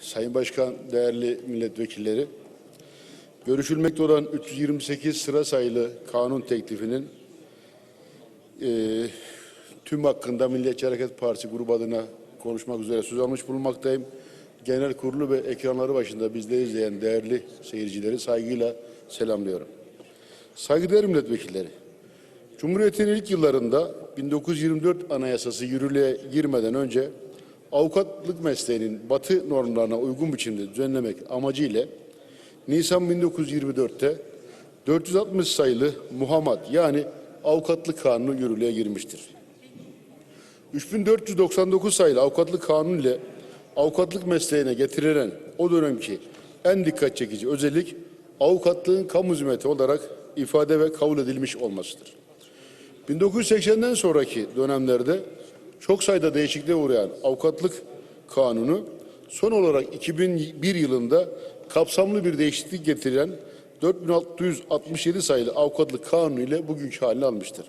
Sayın Başkan, değerli milletvekilleri, görüşülmekte olan 328 sıra sayılı kanun teklifinin eee, tüm hakkında Milliyetçi Hareket Partisi grubu adına konuşmak üzere söz almış bulunmaktayım. Genel kurulu ve ekranları başında bizleri izleyen değerli seyircileri saygıyla selamlıyorum. Saygıdeğer milletvekilleri, Cumhuriyet'in ilk yıllarında 1924 Anayasası yürürlüğe girmeden önce avukatlık mesleğinin batı normlarına uygun biçimde düzenlemek amacıyla Nisan 1924'te 460 sayılı muhammat yani avukatlık kanunu yürürlüğe girmiştir. 3499 sayılı avukatlık kanunu ile avukatlık mesleğine getirilen o dönemki en dikkat çekici özellik avukatlığın kamu hizmeti olarak ifade ve kabul edilmiş olmasıdır. 1980'den sonraki dönemlerde çok sayıda değişikliğe uğrayan avukatlık kanunu son olarak 2001 yılında kapsamlı bir değişiklik getiren 4667 sayılı avukatlık kanunu ile bugünkü halini almıştır.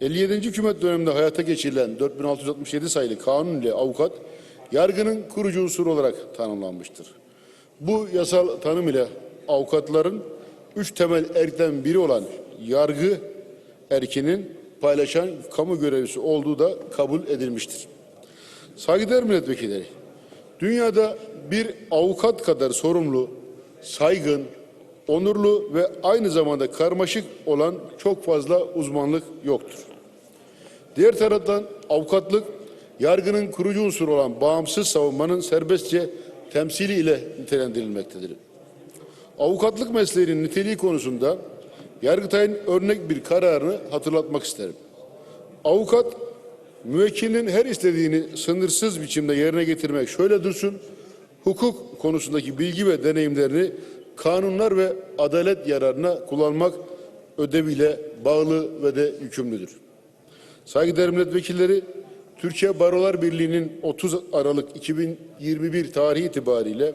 57. hükümet döneminde hayata geçirilen 4667 sayılı kanun ile avukat yargının kurucu unsuru olarak tanımlanmıştır. Bu yasal tanım ile avukatların üç temel erkten biri olan yargı erkinin paylaşan kamu görevlisi olduğu da kabul edilmiştir. Saygıdeğer milletvekilleri, dünyada bir avukat kadar sorumlu, saygın, onurlu ve aynı zamanda karmaşık olan çok fazla uzmanlık yoktur. Diğer taraftan avukatlık, yargının kurucu unsuru olan bağımsız savunmanın serbestçe temsili ile nitelendirilmektedir. Avukatlık mesleğinin niteliği konusunda Yargıtay'ın örnek bir kararını hatırlatmak isterim. Avukat, müvekkilin her istediğini sınırsız biçimde yerine getirmek şöyle dursun, hukuk konusundaki bilgi ve deneyimlerini kanunlar ve adalet yararına kullanmak ödeviyle bağlı ve de yükümlüdür. Saygıdeğer milletvekilleri, Türkiye Barolar Birliği'nin 30 Aralık 2021 tarihi itibariyle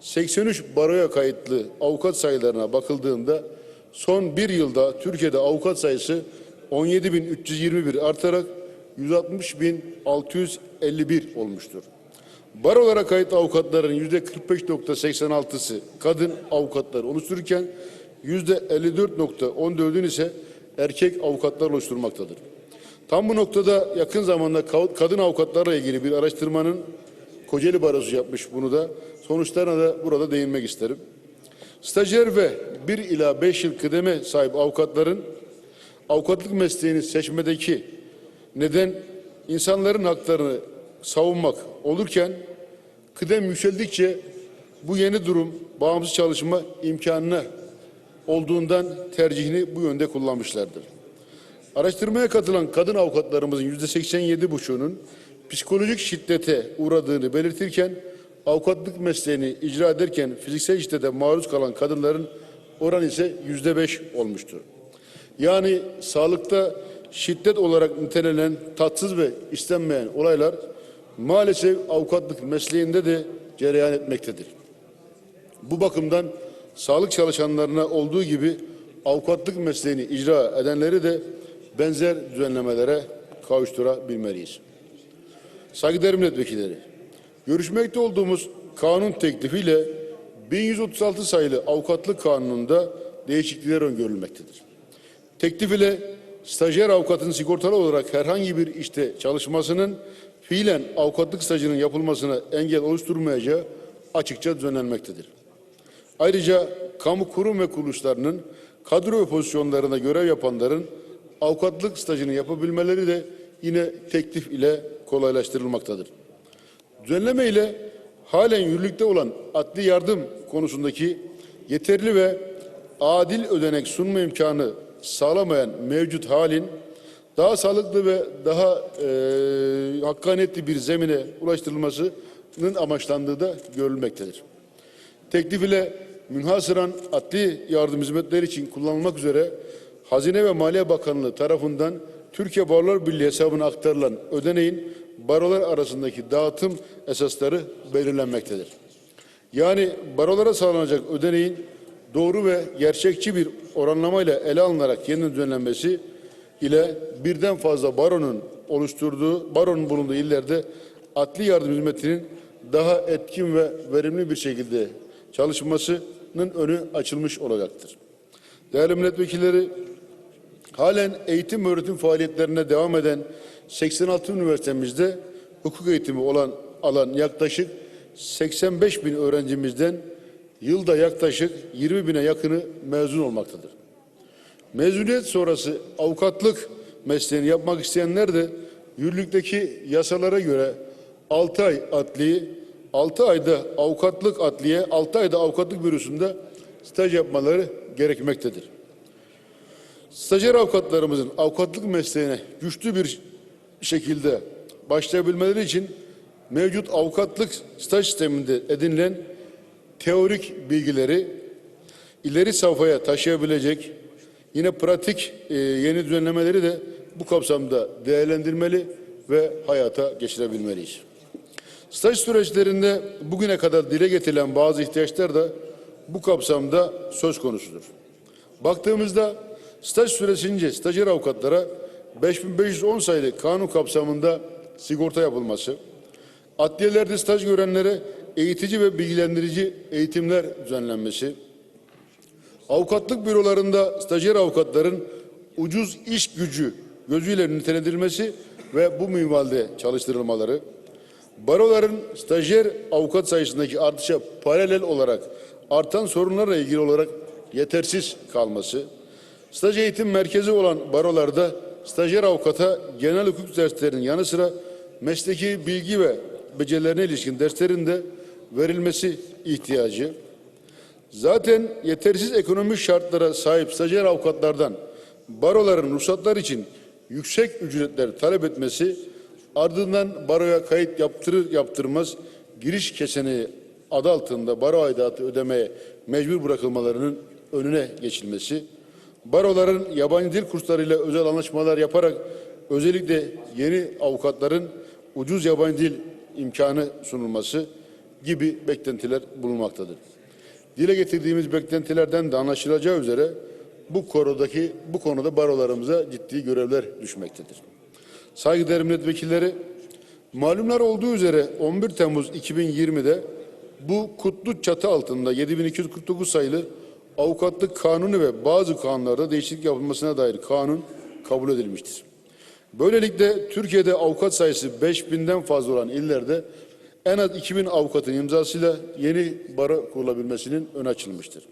83 baroya kayıtlı avukat sayılarına bakıldığında son bir yılda Türkiye'de avukat sayısı 17.321 artarak 160.651 olmuştur. Barolara kayıt avukatların yüzde 45.86'sı kadın avukatlar oluştururken yüzde 54.14'ün ise erkek avukatlar oluşturmaktadır. Tam bu noktada yakın zamanda ka- kadın avukatlarla ilgili bir araştırmanın Kocaeli Barosu yapmış bunu da. Sonuçlarına da burada değinmek isterim. Stajyer ve 1 ila 5 yıl kıdeme sahip avukatların avukatlık mesleğini seçmedeki neden insanların haklarını savunmak olurken kıdem yükseldikçe bu yeni durum bağımsız çalışma imkanına olduğundan tercihini bu yönde kullanmışlardır. Araştırmaya katılan kadın avukatlarımızın yüzde 87 buçuğunun psikolojik şiddete uğradığını belirtirken avukatlık mesleğini icra ederken fiziksel şiddete maruz kalan kadınların oranı ise yüzde beş olmuştur. Yani sağlıkta şiddet olarak nitelenen tatsız ve istenmeyen olaylar maalesef avukatlık mesleğinde de cereyan etmektedir. Bu bakımdan sağlık çalışanlarına olduğu gibi avukatlık mesleğini icra edenleri de benzer düzenlemelere kavuşturabilmeliyiz. Saygıdeğer milletvekilleri, görüşmekte olduğumuz kanun teklifiyle 1136 sayılı avukatlık kanununda değişiklikler öngörülmektedir. Teklif ile stajyer avukatın sigortalı olarak herhangi bir işte çalışmasının fiilen avukatlık stajının yapılmasına engel oluşturmayacağı açıkça düzenlenmektedir. Ayrıca kamu kurum ve kuruluşlarının kadro ve pozisyonlarında görev yapanların avukatlık stajını yapabilmeleri de yine teklif ile kolaylaştırılmaktadır. Düzenleme ile halen yürürlükte olan adli yardım konusundaki yeterli ve adil ödenek sunma imkanı sağlamayan mevcut halin daha sağlıklı ve daha e, hakkaniyetli bir zemine ulaştırılmasının amaçlandığı da görülmektedir. Teklif ile münhasıran adli yardım hizmetleri için kullanılmak üzere Hazine ve Maliye Bakanlığı tarafından Türkiye Barolar Birliği hesabına aktarılan ödeneğin barolar arasındaki dağıtım esasları belirlenmektedir. Yani barolara sağlanacak ödeneğin doğru ve gerçekçi bir oranlamayla ele alınarak yeniden düzenlenmesi ile birden fazla baronun oluşturduğu, baronun bulunduğu illerde adli yardım hizmetinin daha etkin ve verimli bir şekilde çalışmasının önü açılmış olacaktır. Değerli milletvekilleri, halen eğitim öğretim faaliyetlerine devam eden 86 üniversitemizde hukuk eğitimi olan alan yaklaşık 85 bin öğrencimizden yılda yaklaşık 20 bine yakını mezun olmaktadır. Mezuniyet sonrası avukatlık mesleğini yapmak isteyenler de yürürlükteki yasalara göre 6 ay adliye, 6 ayda avukatlık adliye, 6 ayda avukatlık bürosunda staj yapmaları gerekmektedir. Stajyer avukatlarımızın avukatlık mesleğine güçlü bir şekilde başlayabilmeleri için mevcut avukatlık staj sisteminde edinilen teorik bilgileri ileri safhaya taşıyabilecek yine pratik e, yeni düzenlemeleri de bu kapsamda değerlendirmeli ve hayata geçirebilmeliyiz. Staj süreçlerinde bugüne kadar dile getirilen bazı ihtiyaçlar da bu kapsamda söz konusudur. Baktığımızda staj süresince stajyer avukatlara 5510 sayılı kanun kapsamında sigorta yapılması, adliyelerde staj görenlere eğitici ve bilgilendirici eğitimler düzenlenmesi, avukatlık bürolarında stajyer avukatların ucuz iş gücü gözüyle nitelendirilmesi ve bu minvalde çalıştırılmaları, baroların stajyer avukat sayısındaki artışa paralel olarak artan sorunlarla ilgili olarak yetersiz kalması, staj eğitim merkezi olan barolarda stajyer avukata genel hukuk derslerinin yanı sıra mesleki bilgi ve becerilerine ilişkin derslerin de verilmesi ihtiyacı, Zaten yetersiz ekonomik şartlara sahip stajyer avukatlardan baroların ruhsatlar için yüksek ücretler talep etmesi, ardından baroya kayıt yaptırır yaptırmaz giriş keseneği adı altında baro aidatı ödemeye mecbur bırakılmalarının önüne geçilmesi, baroların yabancı dil kurslarıyla özel anlaşmalar yaparak özellikle yeni avukatların ucuz yabancı dil imkanı sunulması gibi beklentiler bulunmaktadır. Dile getirdiğimiz beklentilerden de anlaşılacağı üzere bu konudaki bu konuda barolarımıza ciddi görevler düşmektedir. Saygıdeğer milletvekilleri, malumlar olduğu üzere 11 Temmuz 2020'de bu kutlu çatı altında 7249 sayılı avukatlık kanunu ve bazı kanunlarda değişiklik yapılmasına dair kanun kabul edilmiştir. Böylelikle Türkiye'de avukat sayısı 5000'den fazla olan illerde en az 2000 avukatın imzasıyla yeni baro kurulabilmesinin ön açılmıştır.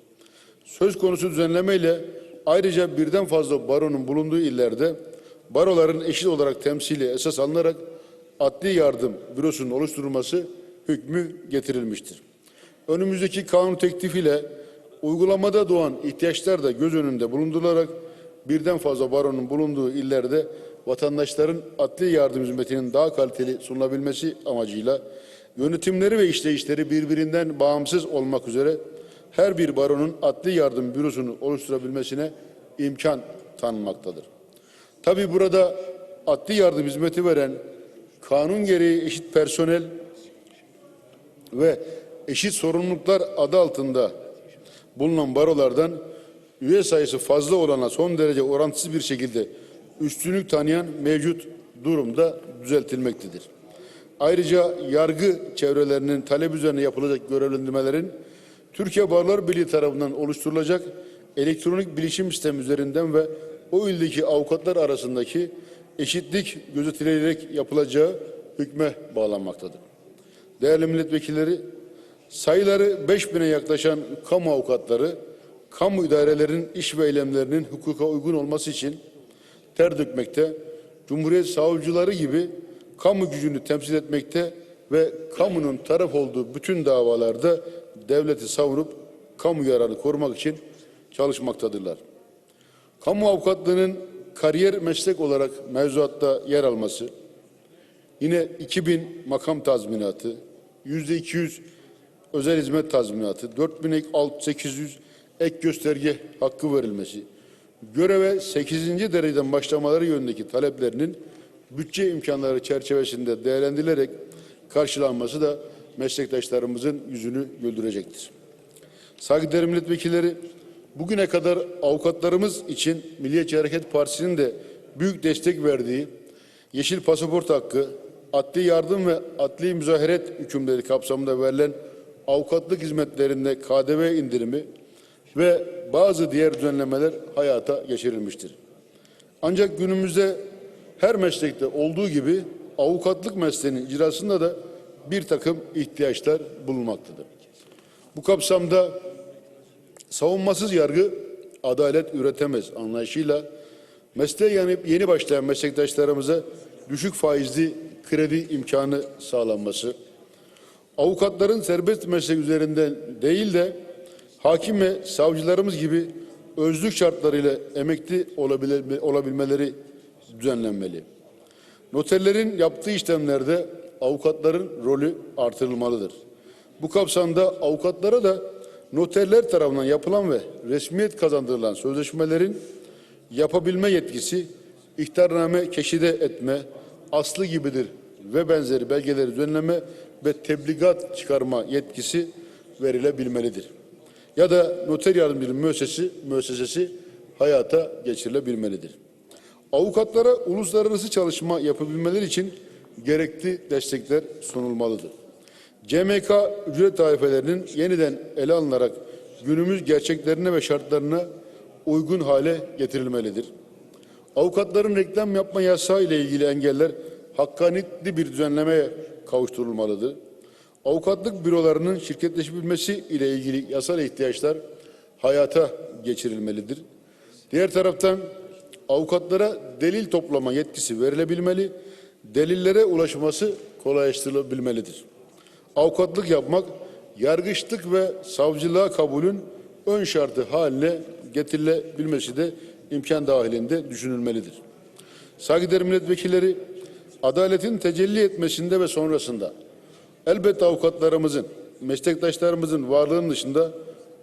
Söz konusu düzenlemeyle ayrıca birden fazla baronun bulunduğu illerde baroların eşit olarak temsili esas alınarak adli yardım bürosunun oluşturulması hükmü getirilmiştir. Önümüzdeki kanun teklifiyle uygulamada doğan ihtiyaçlar da göz önünde bulundurularak birden fazla baronun bulunduğu illerde vatandaşların adli yardım hizmetinin daha kaliteli sunulabilmesi amacıyla yönetimleri ve işleyişleri birbirinden bağımsız olmak üzere her bir baronun adli yardım bürosunu oluşturabilmesine imkan tanınmaktadır. Tabi burada adli yardım hizmeti veren kanun gereği eşit personel ve eşit sorumluluklar adı altında bulunan barolardan üye sayısı fazla olana son derece orantısız bir şekilde üstünlük tanıyan mevcut durumda düzeltilmektedir. Ayrıca yargı çevrelerinin talep üzerine yapılacak görevlendirmelerin Türkiye Barolar Birliği tarafından oluşturulacak elektronik bilişim sistemi üzerinden ve o ildeki avukatlar arasındaki eşitlik gözetilerek yapılacağı hükme bağlanmaktadır. Değerli milletvekilleri, sayıları 5000'e yaklaşan kamu avukatları, kamu idarelerin iş ve eylemlerinin hukuka uygun olması için ter dökmekte, Cumhuriyet savcıları gibi kamu gücünü temsil etmekte ve kamunun taraf olduğu bütün davalarda devleti savunup kamu yararını korumak için çalışmaktadırlar. Kamu avukatlığının kariyer meslek olarak mevzuatta yer alması, yine 2000 makam tazminatı, yüzde 200 özel hizmet tazminatı, 4800 ek gösterge hakkı verilmesi, göreve 8. dereceden başlamaları yönündeki taleplerinin bütçe imkanları çerçevesinde değerlendirilerek karşılanması da meslektaşlarımızın yüzünü güldürecektir. Saygıdeğer milletvekilleri, bugüne kadar avukatlarımız için Milliyetçi Hareket Partisi'nin de büyük destek verdiği yeşil pasaport hakkı, adli yardım ve adli müzaheret hükümleri kapsamında verilen avukatlık hizmetlerinde KDV indirimi ve bazı diğer düzenlemeler hayata geçirilmiştir. Ancak günümüzde her meslekte olduğu gibi avukatlık mesleğinin icrasında da bir takım ihtiyaçlar bulunmaktadır. Bu kapsamda savunmasız yargı adalet üretemez anlayışıyla mesleğe yani yeni başlayan meslektaşlarımıza düşük faizli kredi imkanı sağlanması, avukatların serbest meslek üzerinden değil de hakim ve savcılarımız gibi özlük şartlarıyla emekli olabil- olabilmeleri düzenlenmeli. Noterlerin yaptığı işlemlerde avukatların rolü artırılmalıdır. Bu kapsamda avukatlara da noterler tarafından yapılan ve resmiyet kazandırılan sözleşmelerin yapabilme yetkisi, ihtarname keşide etme, aslı gibidir ve benzeri belgeleri düzenleme ve tebligat çıkarma yetkisi verilebilmelidir. Ya da noter yardımcılığı müessesesi, müessesesi hayata geçirilebilmelidir. Avukatlara uluslararası çalışma yapabilmeleri için gerekli destekler sunulmalıdır. CMK ücret tarifelerinin yeniden ele alınarak günümüz gerçeklerine ve şartlarına uygun hale getirilmelidir. Avukatların reklam yapma yasağı ile ilgili engeller hakkaniyetli bir düzenlemeye kavuşturulmalıdır. Avukatlık bürolarının şirketleşebilmesi ile ilgili yasal ihtiyaçlar hayata geçirilmelidir. Diğer taraftan avukatlara delil toplama yetkisi verilebilmeli, delillere ulaşması kolaylaştırılabilmelidir. Avukatlık yapmak, yargıçlık ve savcılığa kabulün ön şartı haline getirilebilmesi de imkan dahilinde düşünülmelidir. Saygıdeğer milletvekilleri, adaletin tecelli etmesinde ve sonrasında elbette avukatlarımızın, meslektaşlarımızın varlığının dışında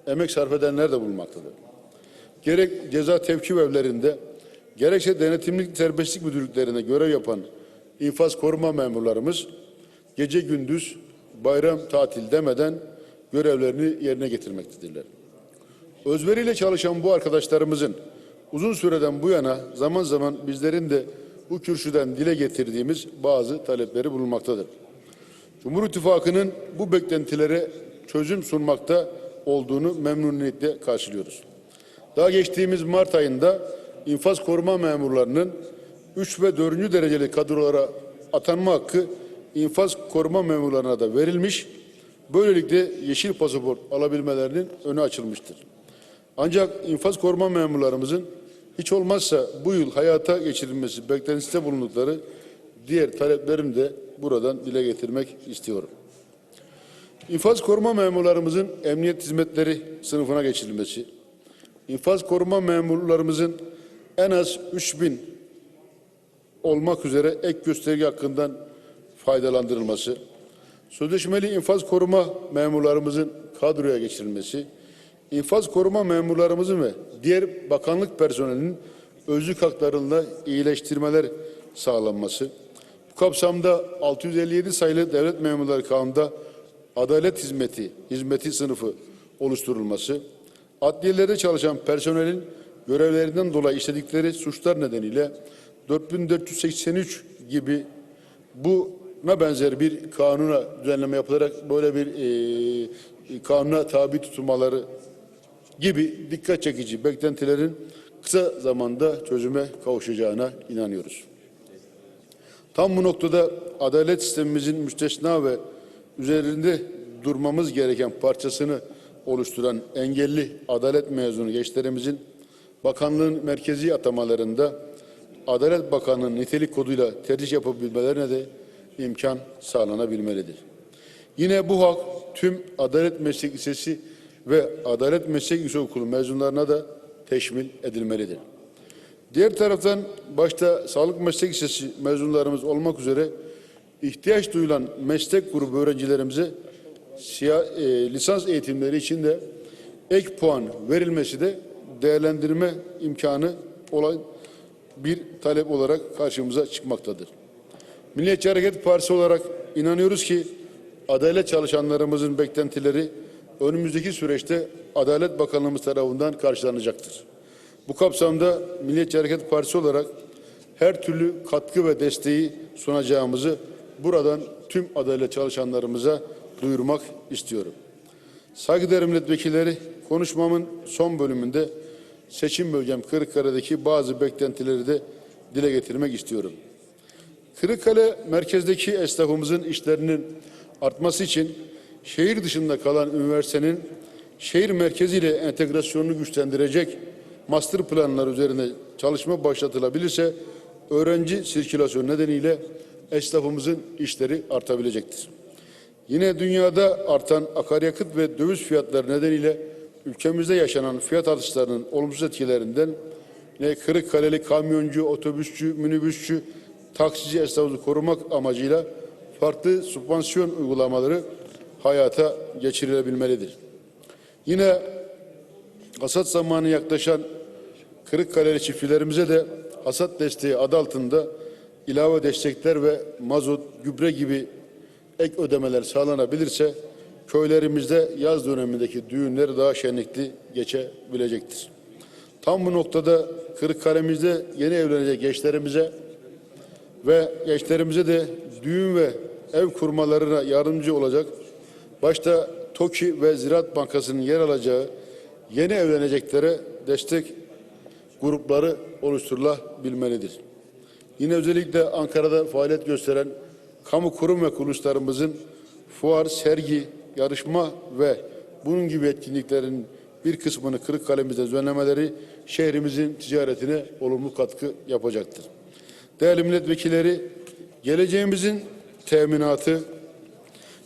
emek sarf edenler de bulunmaktadır. Gerek ceza tevkif evlerinde, gerekse denetimlik serbestlik müdürlüklerinde görev yapan infaz koruma memurlarımız gece gündüz bayram tatil demeden görevlerini yerine getirmektedirler. Özveriyle çalışan bu arkadaşlarımızın uzun süreden bu yana zaman zaman bizlerin de bu kürsüden dile getirdiğimiz bazı talepleri bulunmaktadır. Cumhur İttifakı'nın bu beklentilere çözüm sunmakta olduğunu memnuniyetle karşılıyoruz. Daha geçtiğimiz Mart ayında infaz koruma memurlarının 3 ve 4. dereceli kadrolara atanma hakkı infaz koruma memurlarına da verilmiş. Böylelikle yeşil pasaport alabilmelerinin önü açılmıştır. Ancak infaz koruma memurlarımızın hiç olmazsa bu yıl hayata geçirilmesi beklentisinde bulundukları diğer taleplerimi de buradan dile getirmek istiyorum. İnfaz koruma memurlarımızın emniyet hizmetleri sınıfına geçirilmesi, infaz koruma memurlarımızın en az 3000 olmak üzere ek gösterge hakkından faydalandırılması, sözleşmeli infaz koruma memurlarımızın kadroya geçirilmesi, infaz koruma memurlarımızın ve diğer bakanlık personelinin özlük haklarında iyileştirmeler sağlanması, bu kapsamda 657 sayılı devlet memurları kanunda adalet hizmeti, hizmeti sınıfı oluşturulması, adliyelerde çalışan personelin görevlerinden dolayı işledikleri suçlar nedeniyle 4483 gibi buna benzer bir kanuna düzenleme yapılarak böyle bir e, kanuna tabi tutulmaları gibi dikkat çekici beklentilerin kısa zamanda çözüme kavuşacağına inanıyoruz. Tam bu noktada adalet sistemimizin müstesna ve üzerinde durmamız gereken parçasını oluşturan engelli adalet mezunu gençlerimizin bakanlığın merkezi atamalarında Adalet Bakanlığı'nın nitelik koduyla tercih yapabilmelerine de imkan sağlanabilmelidir. Yine bu hak tüm Adalet Meslek Lisesi ve Adalet Meslek Yüksekokulu mezunlarına da teşmil edilmelidir. Diğer taraftan başta Sağlık Meslek Lisesi mezunlarımız olmak üzere ihtiyaç duyulan meslek grubu öğrencilerimize e, lisans eğitimleri için de ek puan verilmesi de değerlendirme imkanı olan bir talep olarak karşımıza çıkmaktadır. Milliyetçi Hareket Partisi olarak inanıyoruz ki adalet çalışanlarımızın beklentileri önümüzdeki süreçte Adalet Bakanlığımız tarafından karşılanacaktır. Bu kapsamda Milliyetçi Hareket Partisi olarak her türlü katkı ve desteği sunacağımızı buradan tüm adalet çalışanlarımıza duyurmak istiyorum. Saygıdeğer milletvekilleri konuşmamın son bölümünde seçim bölgem Kırıkkale'deki bazı beklentileri de dile getirmek istiyorum. Kırıkkale merkezdeki esnafımızın işlerinin artması için şehir dışında kalan üniversitenin şehir merkeziyle entegrasyonunu güçlendirecek master planlar üzerine çalışma başlatılabilirse öğrenci sirkülasyon nedeniyle esnafımızın işleri artabilecektir. Yine dünyada artan akaryakıt ve döviz fiyatları nedeniyle ülkemizde yaşanan fiyat artışlarının olumsuz etkilerinden ne Kırıkkaleli kamyoncu, otobüsçü, minibüsçü, taksici esnafımızı korumak amacıyla farklı sübvansiyon uygulamaları hayata geçirilebilmelidir. Yine hasat zamanı yaklaşan Kırıkkaleli çiftçilerimize de hasat desteği adı altında ilave destekler ve mazot, gübre gibi ek ödemeler sağlanabilirse köylerimizde yaz dönemindeki düğünler daha şenlikli geçebilecektir. Tam bu noktada Kırıkkale'mizde yeni evlenecek gençlerimize ve gençlerimize de düğün ve ev kurmalarına yardımcı olacak. Başta TOKİ ve Ziraat Bankası'nın yer alacağı yeni evleneceklere destek grupları oluşturulabilmelidir. Yine özellikle Ankara'da faaliyet gösteren kamu kurum ve kuruluşlarımızın fuar, sergi, yarışma ve bunun gibi etkinliklerin bir kısmını Kırıkkale'mizde düzenlemeleri şehrimizin ticaretine olumlu katkı yapacaktır. Değerli milletvekilleri, geleceğimizin teminatı,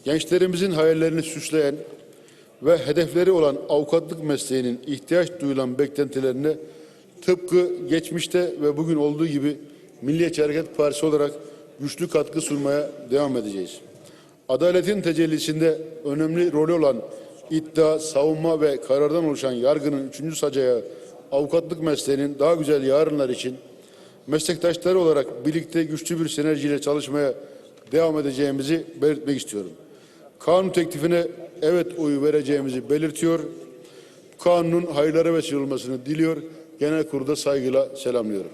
gençlerimizin hayallerini süsleyen ve hedefleri olan avukatlık mesleğinin ihtiyaç duyulan beklentilerine tıpkı geçmişte ve bugün olduğu gibi Milliyetçi Hareket Partisi olarak güçlü katkı sunmaya devam edeceğiz. Adaletin tecellisinde önemli rolü olan iddia, savunma ve karardan oluşan yargının üçüncü sacağı avukatlık mesleğinin daha güzel yarınlar için meslektaşları olarak birlikte güçlü bir sinerjiyle çalışmaya devam edeceğimizi belirtmek istiyorum. Kanun teklifine evet oyu vereceğimizi belirtiyor. Kanunun hayırlara vesile olmasını diliyor. Genel kurulda saygıyla selamlıyorum.